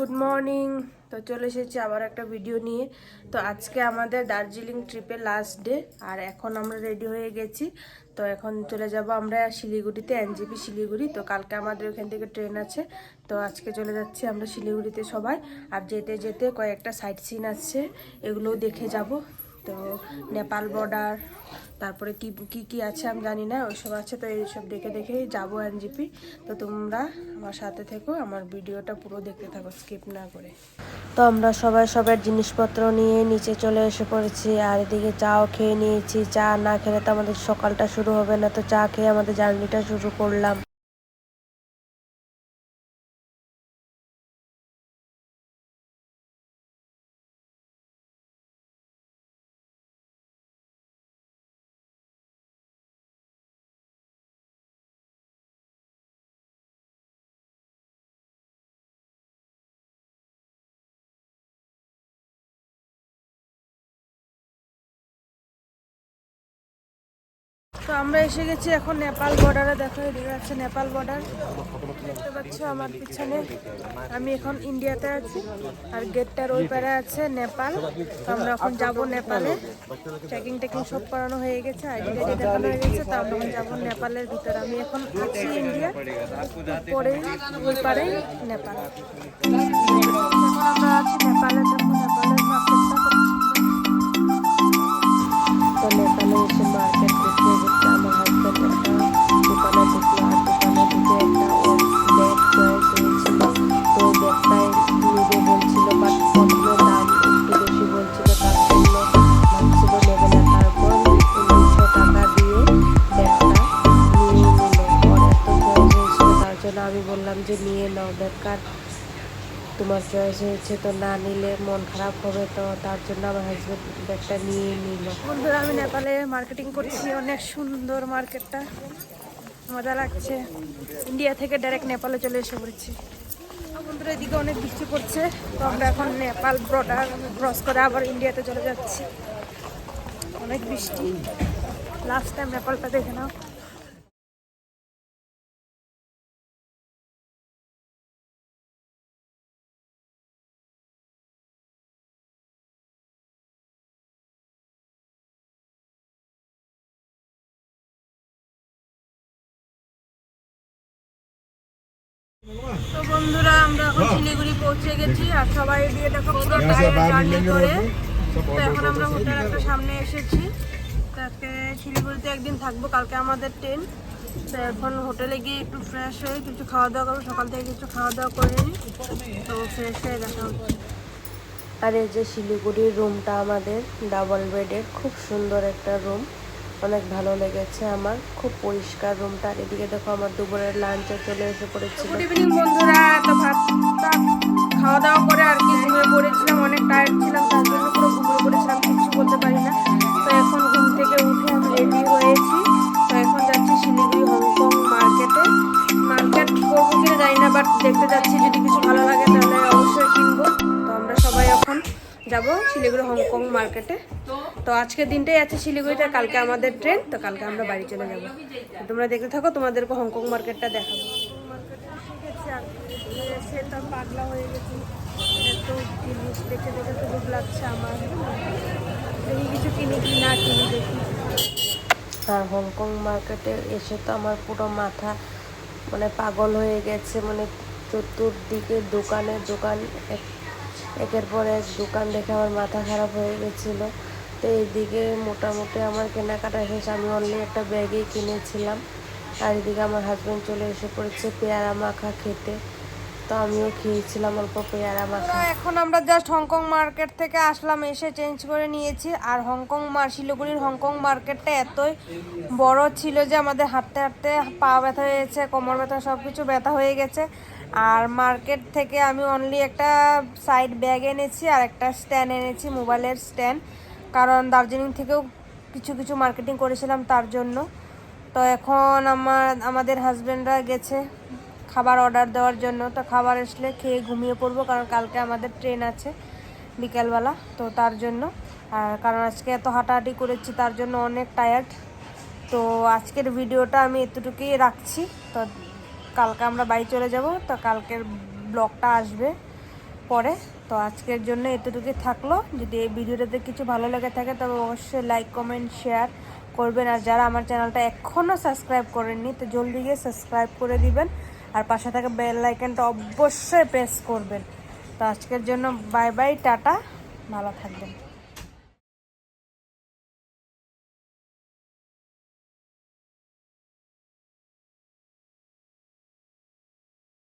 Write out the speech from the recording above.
Good morning তো চলে এসেছি আবার একটা ভিডিও নিয়ে। তো আজকে আমাদের দার্জিলিং ট্রিপে লাস্ট ডে আর এখন আমরা রেডি হয়ে গেছি। তো এখন চলে যাব আমরা শিলিগুড়িতে এনজিপি শিলিগুড়ি। তো কালকে আমাদের ওখান থেকে ট্রেন আছে। তো আজকে চলে যাচ্ছি আমরা শিলিগুড়িতে সবাই। আর যেতে যেতে কয়েকটা সাইট সিন আছে, এগুলোও দেখে যাব। তো নেপাল বর্ডার তারপরে কি কি কি আছে আমি জানি না ওইসব আছে, তো এইসব দেখে দেখে যাব এনজিপি। তো তোমরা আমার সাথে থেকো, আমার ভিডিওটা পুরো দেখতে থাকো স্কিপ না করে। তো আমরা সবাই সবার জিনিসপত্র নিয়ে নিচে চলে এসে পড়েছি, আর এদিকে চাও খেয়ে নিয়েছি, চা না খেলে তো আমাদের সকালটা শুরু হবে না, তো চা খেয়ে আমাদের জার্নিটা শুরু করলাম। তো আমরা এসে গেছি এখন নেপাল বর্ডারে। দেখো, এদিকে আছে নেপাল বর্ডার। দেখতে পাচ্ছ আমার পিছনে। আমি এখন ইন্ডিয়াতে আছি, আর গেটটার ওই পারে আছে নেপাল। তো আমরা এখন যাব নেপালে। চেকিং টেকিং সব করানো হয়ে গেছে আইডি টাইডি দেখানো হয়ে গেছে, তো আমরা এখন যাব নেপালের ভিতরে। আমি এখন আছি ইন্ডিয়া, পরে ওই পারে নেপাল। আমরা আছি নেপালে। তোমার চয়েস হয়েছে, তো না নিলে মন খারাপ হবে তো তার জন্য আমার হাজব্যান্ড ব্যাগটা নিয়ে নিল। বন্ধুরা, আমি নেপালে মার্কেটিং করছি, অনেক সুন্দর মার্কেটটা মজা লাগছে। ইন্ডিয়া থেকে ডাইরেক্ট নেপালে চলে এসে পড়েছি। বন্ধুরা, এদিকে অনেক বৃষ্টি পড়ছে, তো আমরা এখন নেপাল বর্ডার ক্রস করে আবার ইন্ডিয়াতে চলে যাচ্ছি। অনেক বৃষ্টি। লাস্ট টাইম নেপালটা দেখে নাও। তো বন্ধুরা আমরা এখন শিলিগুড়ি পৌঁছে গেছি আর সবাই দিয়ে দেখো পুরো জার্নি করে। তো এখন আমরা হোটেল একটা সামনে এসেছি। তো আজকে শিলিগুড়িতে একদিন থাকব কালকে আমাদের ট্রেন তো এখন হোটেলে গিয়ে একটু ফ্রেশ হয়ে কিছু খাওয়া দাওয়া করব সকাল থেকে কিছু খাওয়া দাওয়া করে নিই। তো ফ্রেশ হয়ে দেখা হচ্ছে। আর এই যে শিলিগুড়ির রুমটা আমাদের ডাবল বেডের খুব সুন্দর একটা রুম অনেক ভালো লেগেছে আমার। খুব পরিষ্কার রুমটা। এদিকে দেখো আমার দুপুরের লাঞ্চে চলে এসে পড়েছিল। গুড ইভিনিং বন্ধুরা। তো ভাত খাওয়া দাওয়া করে আর কি ঘুমিয়ে পড়েছিলাম। অনেক টায়ার্ড ছিলাম, তার জন্য পুরো ঘুমিয়ে পড়েছিলাম। কিছু বলতে পারি না। তো এখন ঘুম থেকে উঠে আমি রেডি হয়েছি। তো এখন যাচ্ছি শিলিগুড়ি, হংকং মার্কেটে মার্কেট করব কিনা জানি না বাট দেখতে যাচ্ছি। যদি কিছু ভালো লাগে তাহলে অবশ্যই কিনবো। তো আমরা সবাই এখন যাব শিলিগুড়ি, হংকং মার্কেটে তো আজকের দিনটাই আছে শিলিগুড়িতে কালকে আমাদের ট্রেন, তো কালকে আমরা বাড়ি চলে যাব। তোমরা দেখতে থাকো, তোমাদেরকে হংকং মার্কেটটা দেখাবো। তো পাগলা হয়ে জিনিস দেখে তো লোভ লাগছে আমার কিছু কিনি কি না দেখি আর হংকং মার্কেটে এসে তো আমার পুরো মাথা মানে পাগল হয়ে গেছে মানে চতুর্দিকে দোকানে দোকান, এক- একের পর এক দোকান দেখে আমার মাথা খারাপ হয়ে গেছিল। তো এইদিকে মোটামুটি আমার কেনাকাটা শেষ। আমি অনলি একটা ব্যাগই কিনেছিলাম। আর এদিকে আমার হাজব্যান্ড চলে এসে পড়েছে পেয়ারা মাখা খেতে। তো আমিও খেয়েছিলাম অল্প পেয়ারা মাখা। এখন আমরা জাস্ট হংকং মার্কেট থেকে আসলাম, এসে চেঞ্জ করে নিয়েছি। আর হংকং মার শিলিগুড়ির হংকং মার্কেটটা এতই বড় ছিল যে আমাদের হাঁটতে হাঁটতে পা ব্যথা হয়েছে, কোমর ব্যথা সব কিছু ব্যথা হয়ে গেছে। আর মার্কেট থেকে আমি অনলি একটা সাইড ব্যাগ এনেছি আর একটা স্ট্যান্ড এনেছি, মোবাইলের স্ট্যান্ড কারণ দার্জিলিং থেকেও কিছু কিছু মার্কেটিং করেছিলাম তার জন্য। তো এখন আমার, আমাদের হাজব্যান্ডরা গেছে খাবার অর্ডার দেওয়ার জন্য। তো খাবার আসলে খেয়ে ঘুমিয়ে পড়ব কারণ কালকে আমাদের ট্রেন আছে বিকেলবেলা, তো তার জন্য। আর কারণ আজকে এত হাঁটাহাঁটি করেছি তার জন্য অনেক টায়ার্ড তো আজকের ভিডিওটা আমি এতটুকুই রাখছি। তো কালকে আমরা বাড়ি চলে যাব, তো কালকের ব্লগটা আসবে পরে। তো আজকের জন্য এতটুকুই থাকল। যদি এই ভিডিওটাতে কিছু ভালো লেগে থাকে, তবে অবশ্যই লাইক কমেন্ট শেয়ার করবেন। আর যারা আমার চ্যানেলটা এখনও সাবস্ক্রাইব করেননি, তো জলদি গিয়ে সাবস্ক্রাইব করে দিবেন। আর পাশে থাকা বেল আইকনটা অবশ্যই প্রেস করবেন। তো আজকের জন্য বাই বাই টাটা। ভালো থাকবেন।